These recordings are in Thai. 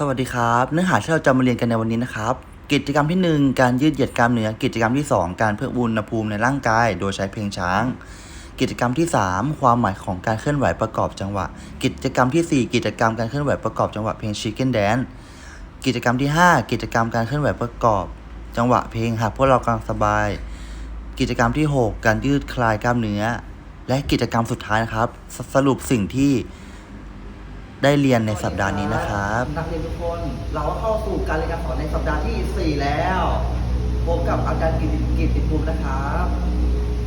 สวัสดีครับ เนื้อหาที่เราจะมาเรียนกันในวันนี้นะครับ กิจกรรมที่ 1 การยืดเหยียดกล้ามเนื้อ กิจกรรมที่ 2 การเพิ่มอุณหภูมิในร่างกาย โดยใช้เพลงช้าง กิจกรรมที่ 3 ความหมายของการเคลื่อนไหวประกอบจังหวะ กิจกรรมทีสี่4 กิจกรรมการเคลื่อนไหวประกอบจังหวะเพลง Chicken Dance กิจกรรมที่ 5 กิจกรรมการเคลื่อนไหวประกอบ จังหวะเพลงหากพวกเรากำลังสบาย กิจกรรมที่ 6 การยืดคลายกล้ามเนื้อ และกิจกรรมสุดท้ายนะครับสสรุปสิ่งที่ ได้เรียนในสัปดาห์นี้นะครับ นักเรียนทุกคนเราก็เข้าสู่การเรียนการสอนในสัปดาห์ที่ 4 แล้วพบกับอาจารย์กิติกิติภูมินะครับ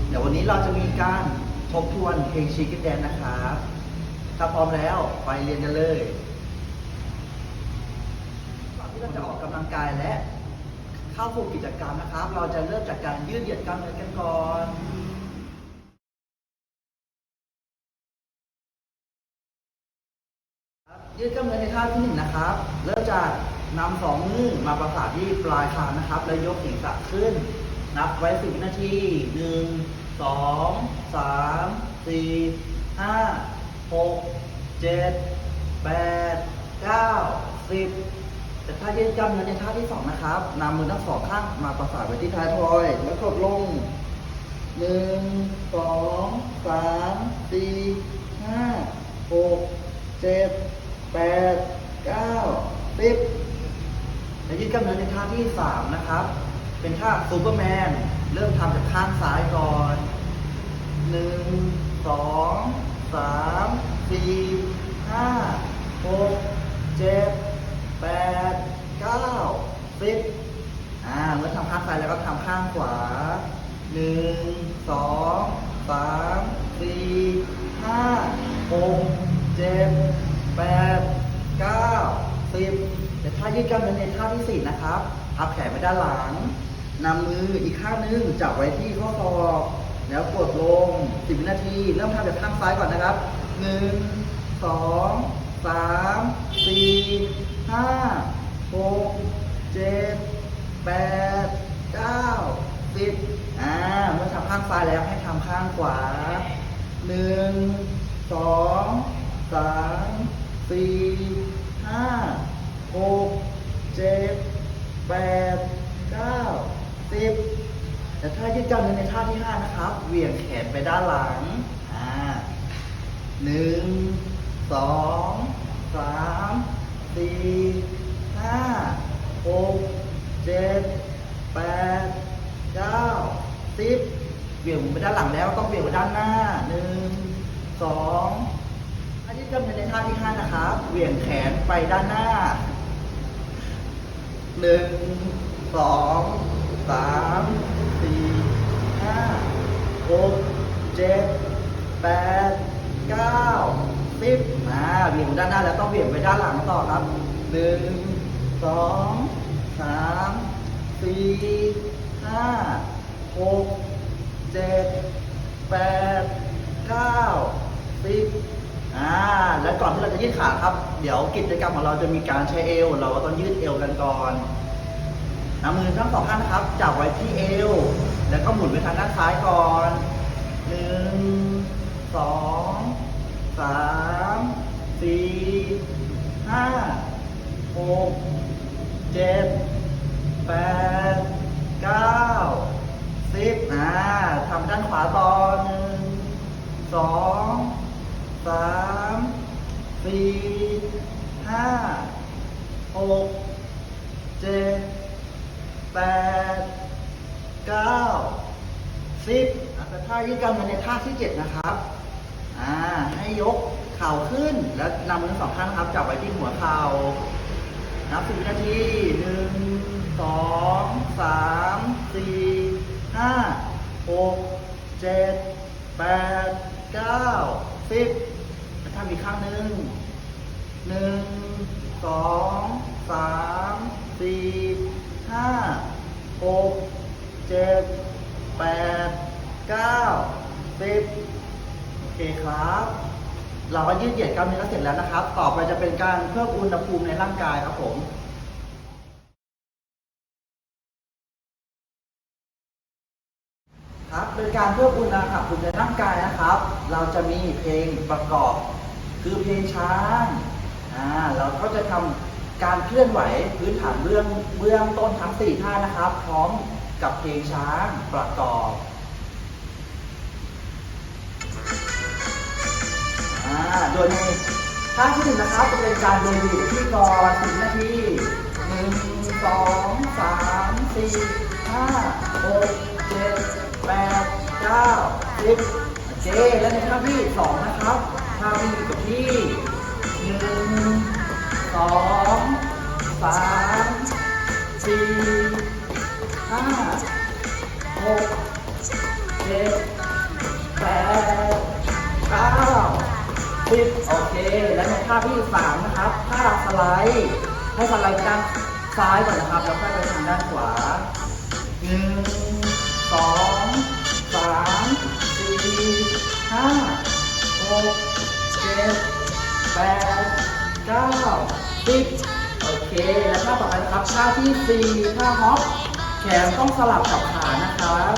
เดี๋ยววันนี้เราจะมีการทบทวนเพลงชีกิตแดนนะครับถ้าพร้อมแล้วไปเรียนกันเลยก่อนที่เราจะออกกำลังกายและ เข้าสู่กิจกรรมนะครับ เราจะเริ่มจากการยืดเหยียดกล้ามเนื้อกันก่อน ยืดกล้ามเนื้อในท่าที่หนึ่งนะครับ เริ่มจากนำสองมือมาประสานที่ปลายคางนะครับ แล้วยกศีรษะขึ้น นับไว้สิบวินาทีหนึ่งสองสามสี่ห้าหกเจ็ดแปดเก้าสิบแต่ถ้ายืดกล้ามเนื้อในท่าที่สองนะครับนำมือทั้งสองข้างมาประสานไว้ที่ท้ายทอย แล้วกดลงหนึ่งสองสามสี่ห้าหกเจ็ด แปดเก้าสิบและยืดกล้ามเนื้อในท่าที่สามนะครับ เป็นท่าซูเปอร์แมน เริ่มทำจากข้างซ้ายก่อนหนึ่งสองสามสี่ห้าหกเจ็ดแปดเก้าสิบอ่าเมื่อทำข้างซ้ายแล้วก็ทำข้างขวาหนึ่งสองสามสี่ห้าหกเจ็ด แปดเก้าสิบเดี๋ยวท่ายืดกล้ามเนื้อในท่าที่สี่นะครับพับแขนไปด้านหลังนำมืออีกข้างนึงจับไว้ที่ข้อศอกแล้วกดลงสิบวินาที เริ่มทำจากข้างซ้ายก่อนนะครับหนึ่งสองสามสี่ห้าหกเจ็ดแปดเก้าสิบอ่าเมื่อทำข้างซ้ายแล้วให้ทำข้างขวาหนึ่งสองสาม สี่ห้าหกเจ็ดแปดเก้าสิบแต่ถ้ายืดกล้ามเนื้อในท่าที่ห้านะครับเหวี่ยงแขนไปด้านหลังอ่าหนึ่งสองสามสี่ห้าหกเจ็ดแปดเก้าสิบเหวี่ยงไปด้านหลังแล้วต้องเหวี่ยงไปด้านหน้าหนึ่งสอง อันนี้จะเป็นในท่าที่ห้านะครับเหวี่ยงแขนไปด้านหน้าหนึ่งสองสามสี่ห้าหกเจ็ดแปดเก้าสิบมาเหวี่ยงด้านหน้าแล้วต้องเหวี่ยงไปด้านหลังต่อครับหนึ่งสองสามสี่ห้าหกเจ็ดแปดเก้าสิบ อ่าและก่อนที่เราจะยืดขาครับ เดี๋ยวกิจกรรมของเราจะมีการใช้เอว เราก็ต้องยืดเอวกันก่อนนำมือทั้งสองข้างนะครับ จับไว้ที่เอว แล้วก็หมุนไปทางด้านซ้ายก่อนหนึ่งสองสามสี่ห้าหกเจ็ดแปดเก้าสิบอ่าทำด้านขวาต่อหนึ่งสอง สามสี่ห้าหกเจ็ดแปดเก้าสิบอะแต่ท่ายืดกล้ามเนื้อในท่าที่เจ็ดนะครับอ่าให้ยกเข่าขึ้นแล้วนำมือสองข้างนะครับ จับไว้ที่หัวเข่านับสิบนาทีหนึ่งสองสามสี่ห้าหกเจ็ดแปดเก้าสิบ ทำอีกข้างหนึ่งหนึ่งสองสามสี่ห้าหกเจ็ดแปดเก้าสิบโอเคครับ เราก็ยืดเหยียดกล้ามเนื้อเสร็จแล้วนะครับ ต่อไปจะเป็นการเพิ่มอุณหภูมิในร่างกายครับผมครับเป็นการเพิ่มอุณหภูมิในร่างกายนะครับ เราจะมีเพลงประกอบ คือเพลงช้างอ่าเราก็จะทำการเคลื่อนไหวพื้นฐานเบื้องเบื้องต้นทั้ง4ท่านะครับ พร้อมกับเพลงช้างประกอบอ่าโดยในท่าที่หนึ่งนะครับจะเป็นการเดินอยู่ที่ก่อนถึงนาทีหนึ่งสองสามสี่ห้าหกเจ็ดแปดเก้าสิบโอเคและในท่าที่สองนะครับ อยู่กับที่หนึ่งสองสามสี่ห้าหกเจ็ดแปดเก้าสิบโอเค และในท่าที่สามนะครับท่าสไลด์ให้สไลด์ไปด้านซ้ายก่อนนะครับ แล้วค่อยไปทางด้านขวาหนึ่งสองสามสี่ห้าหก ดแปดเก้าสิบโอเค และท่าต่อไปครับท่าที่สี่ท่าฮอปแขนต้องสลับกับขานะครับ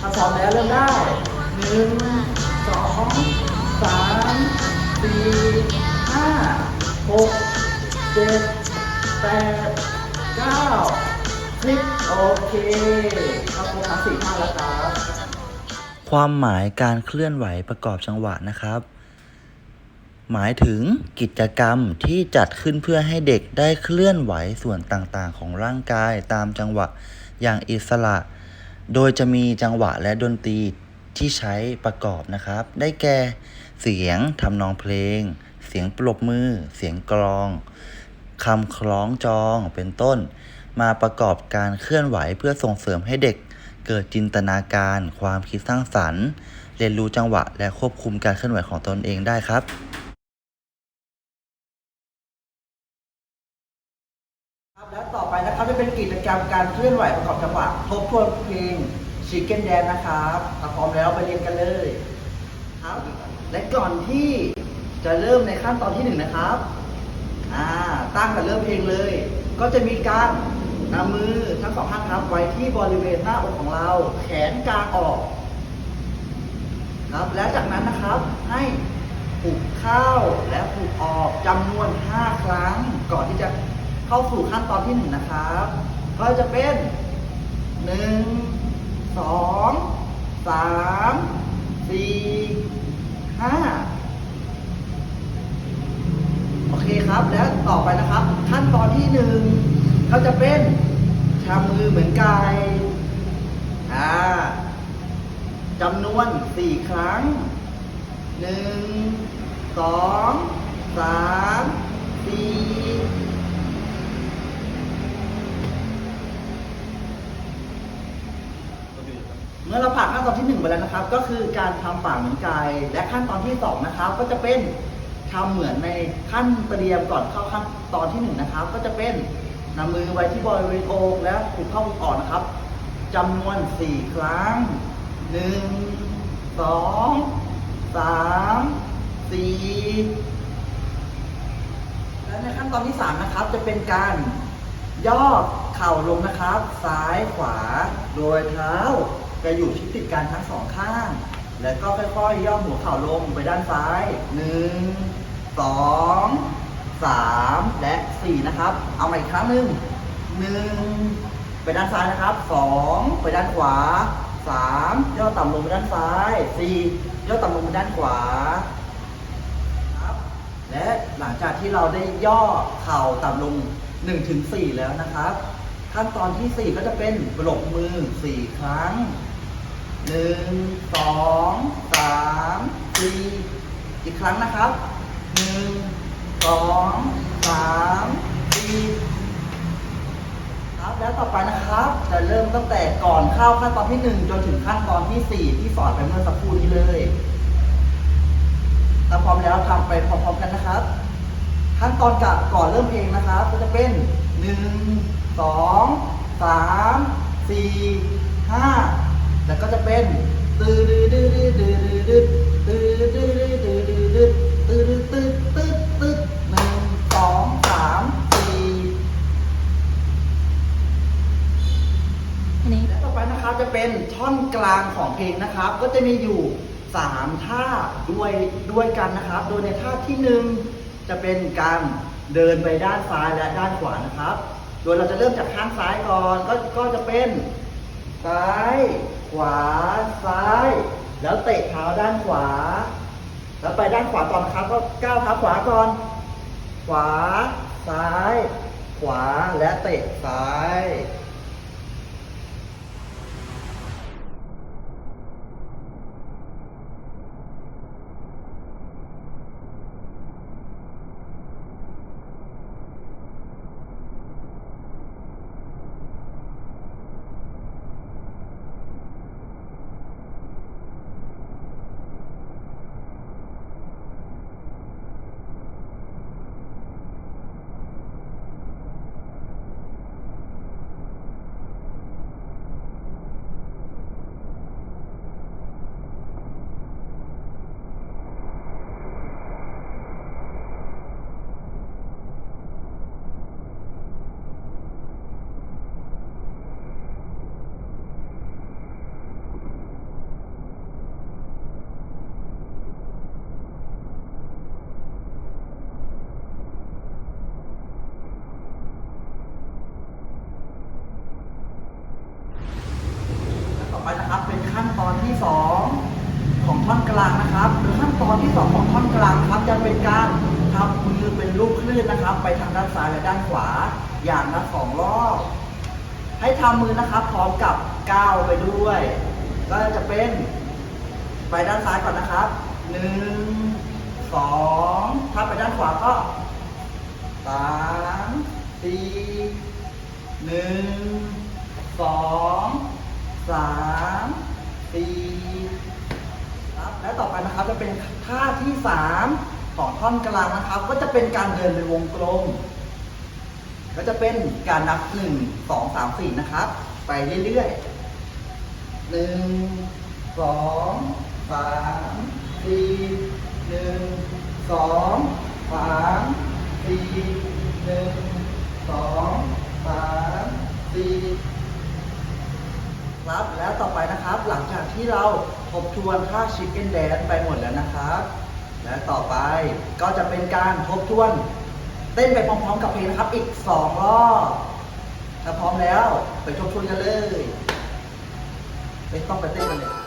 ถ้าพร้อมแล้วเริ่มได้หนึ่งสองสามสี่ห้าหกเจ็ดแปดเก้าสิบโอเคเข้าครบทั้งสี่ท่าแล้วครับความหมายการเคลื่อนไหวประกอบจังหวะนะครับ หมายถึงกิจกรรมที่จัดขึ้นเพื่อให้เด็กได้เคลื่อนไหวส่วนต่างๆ ของร่างกายตามจังหวะอย่างอิสระ โดยจะมีจังหวะและดนตรีที่ใช้ประกอบนะครับ ได้แก่เสียงทำนองเพลง เสียงปรบมือ เสียงกลองคำคล้องจองเป็นต้น มาประกอบการเคลื่อนไหวเพื่อส่งเสริมให้เด็กเกิดจินตนาการ ความคิดสร้างสรรค์ เรียนรู้จังหวะ และควบคุมการเคลื่อนไหวของตนเองได้ครับครับ กรรมการเคลื่อนไหวประกอบจังหวะทบทวนเพลง Chicken Dance นะครับถ้าพร้อมแล้วไปเรียนกันเลยครับและก่อนที่จะเริ่มในขั้นตอนที่หนึ่งนะครับอ่าตั้งแต่เริ่มเพลงเลย ก็จะมีการนำมือทั้งสองข้างครับไว้ที่บริเวณหน้าอกของเรา แขนกลางออกครับและจากนั้นนะครับให้ผูกเข้าและผูกออกจำนวน 5 ครั้ง ก่อนที่จะเข้าสู่ขั้นตอนที่ 1 นะครับ ก็จะเป็น1 2 3 4 5โอเคครับ แล้วต่อไปนะครับ ขั้นตอนที่หนึ่งก็จะเป็นทำมือเหมือนไก่อ่าจำนวน4ครั้ง1 2 3 4 เมื่อเราผ่านขั้นตอนที่ 1 ไปแล้วนะครับ ก็คือการทำปากเหมือนไก่และขั้นตอนที่ 2 นะครับ ก็จะเป็นทำเหมือนในขั้นเตรียมก่อนเข้าขั้นตอนที่ 1 นะครับ ก็จะเป็นนำมือไว้ที่บริเวณอกและผูกเข้าผูกออกนะครับจำนวน 4 ครั้ง 1 2 3 4และในขั้นตอนที่ 3 นะครับจะเป็นการย่อเข่าลงนะครับ ซ้ายขวา โดยเท้า จะอยู่ชิดติดกันทั้งสองข้าง แล้วก็ค่อยๆย่อหัวเข่าลงไปด้านซ้าย1 2 3และ4นะครับ เอาใหม่อีกครั้งหนึ่ง1ไปด้านซ้ายนะครับ2ไปด้านขวา3ย่อต่ำลงไปด้านซ้าย4ย่อต่ำลงไปด้านขวาครับและหลังจากที่เราได้ย่อเข่าต่ำลง1ถึง4แล้วนะครับ ขั้นตอนที่ 4 ก็จะเป็นปรบมือ 4 ครั้ง 1 2 3 4อีกครั้งนะครับ1 2 3 4ครับแล้วต่อไปนะครับ จะเริ่มตั้งแต่ก่อนเข้าขั้นตอนที่1จนถึงขั้นตอนที่4ที่สอนไปเมื่อสักครู่นี้เลยถ้าพร้อมแล้วทำไปพร้อมๆกันนะครับ ขั้นตอนกับก่อนเริ่มเพลงนะครับ ก็จะเป็นหนึ่งสองสามสี่ห้า แล้วก็จะเป็นตืดดืดดืดดืดดืดดืดตืดดืดดืดดืดตืดตืดตืดตืดหนึ่งสองสามสี่นี้และต่อไปนะครับจะเป็นท่อนกลางของเพลงนะครับ ก็จะมีอยู่สามท่าด้วยด้วยกันนะครับ โดยในท่าที่หนึ่งจะเป็นการเดินไปด้านซ้ายและด้านขวานะครับ โดยเราจะเริ่มจากข้างซ้ายก่อนก็ก็จะเป็น ซ้าย ขวา ซ้าย แล้วเตะเท้าด้านขวา แล้วไปด้านขวาต่อนครับ ก็ก้าวเท้าขวาก่อน ขวา ซ้าย ขวา และเตะซ้าย ต่อไปนะครับเป็นขั้นตอนที่สองของท่อนกลางนะครับโดยขั้นตอนที่สองของท่อนกลางนะครับจะเป็นการทำมือเป็นลูกคลื่นนะครับ ไปทางด้านซ้ายและด้านขวา อย่างละสองรอบให้ทำมือนะครับ พร้อมกับก้าวไปด้วย ก็จะเป็นไปด้านซ้ายก่อนนะครับหนึ่งสองถ้าไปด้าน ขวาก็สามสี่หนึ่งสองสามสี่ครับและต่อไปนะครับจะเป็นท่าที่สามของท่อนกลางนะครับ ก็จะเป็นการเดินเป็นวงกลม ก็จะเป็นการนับหนึ่งสองสามสี่นะครับ ไปเรื่อยๆหนึ่งสองสามสี่หนึ่งสอง สามสี่หนึ่งสองสามสี่ครับแล้วต่อไปนะครับ หลังจากที่เราทบทวนท่าชิคเก้นแดนไปหมดแล้วนะครับ และต่อไปก็จะเป็นการทบทวน เต้นไปพร้อมๆกับเพลงนะครับ อีกสองรอบถ้าพร้อมแล้วไปทบทวนกันเลย ไม่ต้องไปเต้นกันเลย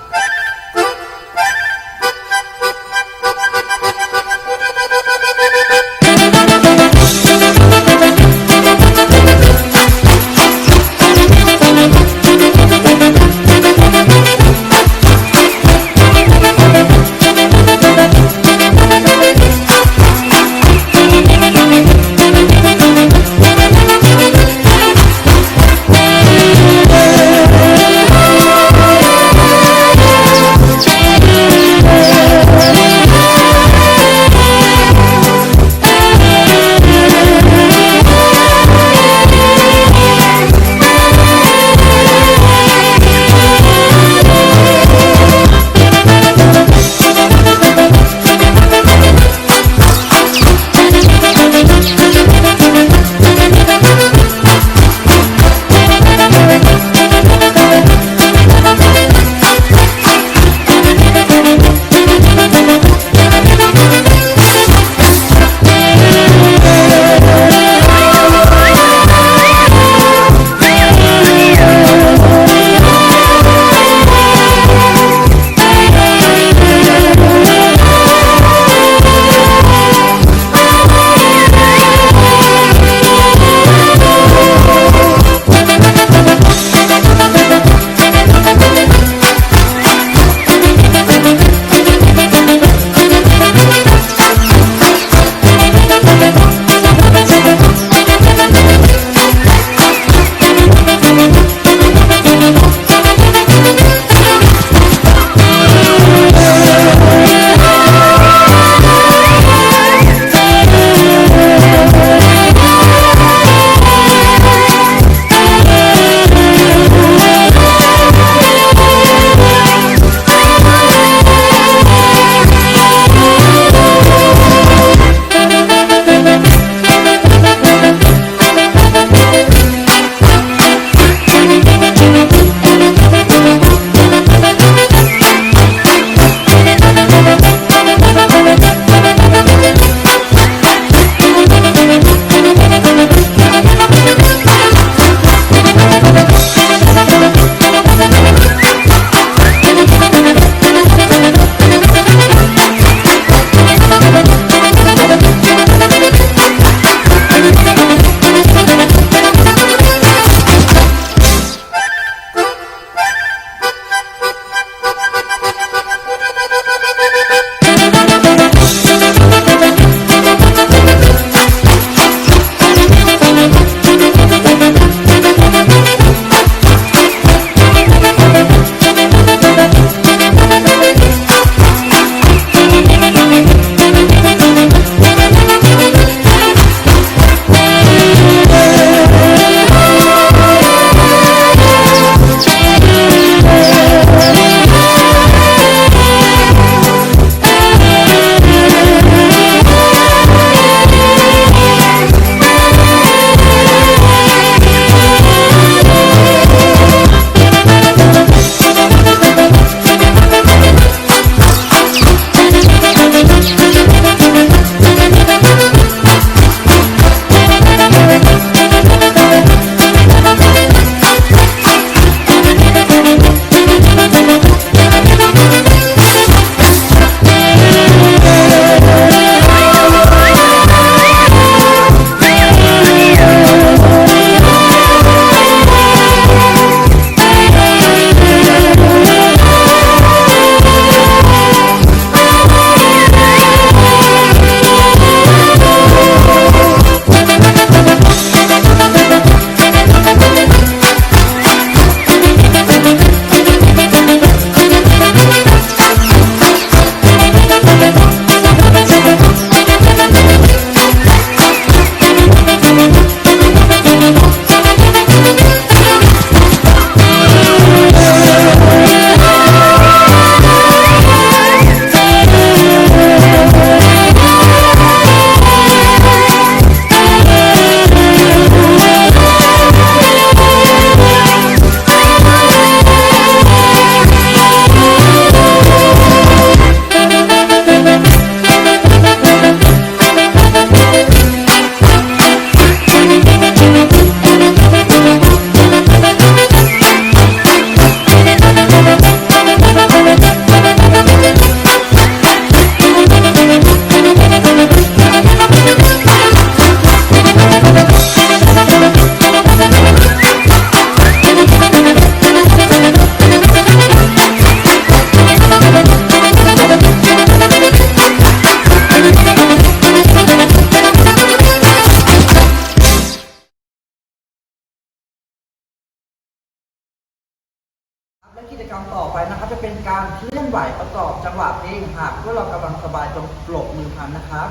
ค่ะพวกเรากำลังสบายจงปลบมือพันนะครับ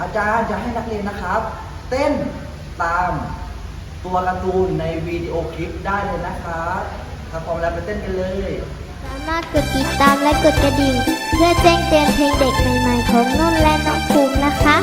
อาจารย์จะให้นักเรียนนะครับ เต้นตามตัวการ์ตูนในวิดีโอคลิปได้เลยนะครับถ้าพร้อมแล้วไปเต้นกันเลยสามารถกดติดตามและกดกระดิ่ง เพื่อแจ้งเตือนเพลงเด็กใหม่ๆของนุ่นและน้องภูมินะคะ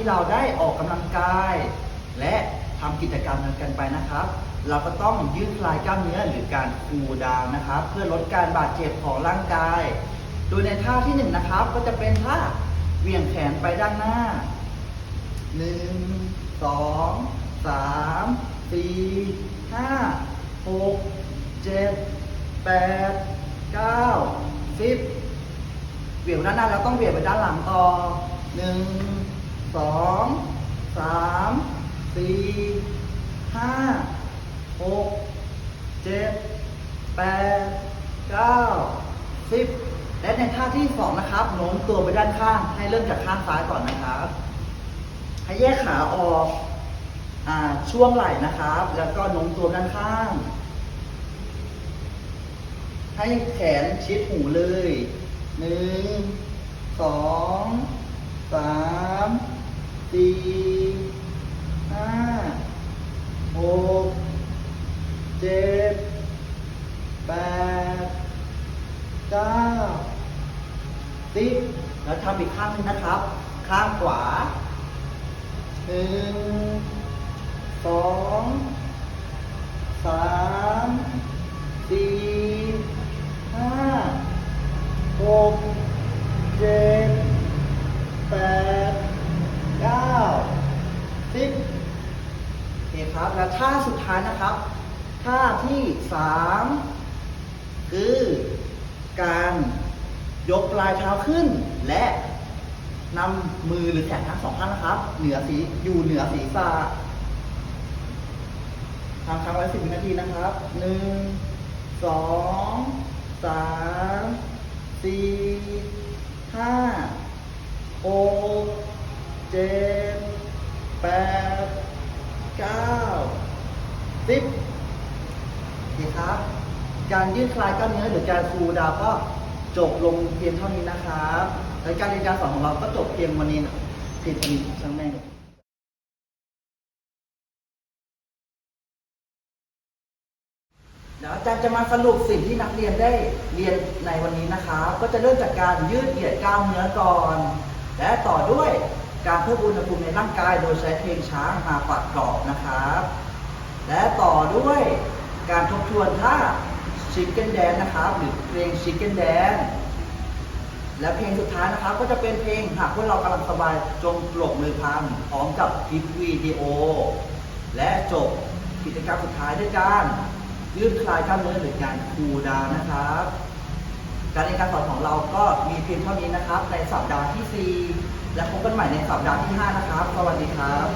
ที่เราได้ออกกำลังกาย และทำกิจกรรมกันไปนะครับ เราก็ต้องยืดคลายกล้ามเนื้อหรือการคูดาวนะครับ เพื่อลดการบาดเจ็บของร่างกาย โดยในท่าที่1นนะครับ ก็จะเป็นท่าเวี่ยงแขนไปด้านหน้า 1 2 3 4 5 6 7 8 9 10เหวี่ยงด้านหน้าแล้วต้องเหวี่ยงไปด้านหลังต่อ 1 สองสามสี่ห้าหกเจ็ดแปดเก้าสิบและในท่าที่สองนะครับโน้มตัวไปด้านข้าง ให้เริ่มจากข้างซ้ายก่อนนะครับ ให้แยกขาออกอช่วงไหล่นะครับ แล้วก็โน้มตัวด้านข้าง ให้แขนชิดหูเลยหนึ่งสองสาม สี่ห้าหกเจ็ดแปดเก้าสิบแล้วทำอีกข้างนึงนะครับ ข้างขวาหนึ่งสองสามสี่ห้าหกเจ็ด ครับ และท่าสุดท้ายนะครับ ท่าที่สามคือการยกปลายเท้าขึ้น และนำมือหรือแขนทั้งสองข้างนะครับ เหนือสีอยู่เหนือศีรษะทำครั้งไว้สิบนาทีนะครับหนึ่งสองสามสี่ห้าหกเจ็ดแปด เก้าสิบโอเครับ การยืดคลายกล้ามเนื้อหรือการฟูลดาวก็จบลงเพียงเท่านี้นะครับและการเรียนการสอนของเราก็จบเพียงวันนี้นะเพียงวันนี้ช่างแม่งเลยเดี๋ยวอาจารย์จะมาสรุปสิ่งที่นักเรียนได้เรียนในวันนี้นะครับ ก็จะเริ่มจากการยืดเหยียดกล้ามเนื้อก่อน และต่อด้วย การเพิ่มอุณหภูมิในร่างกายโดยใช้เพลงช้างมาปัดกรอบนะครับ และต่อด้วยการทบทวนท่าชิคเก้นแดนนะครับหรือเพลงชิคเก้นแดนและเพลงสุดท้ายนะครับก็จะเป็นเพลงหากพวกเรากำลังสบายจงปลกมือพันพร้อมกับคลิปวิดีโอ และจบกิจกรรมสุดท้ายด้วยการยืดคลายกล้ามเนื้อหรือการคูลดาวน์นะครับ การเรียนการสอนของเราก็มีเพียงเท่านี้นะครับ ในสัปดาห์ที่ 4 และพบกันใหม่ในสัปดาห์ที่ 5 นะครับ สวัสดีครับ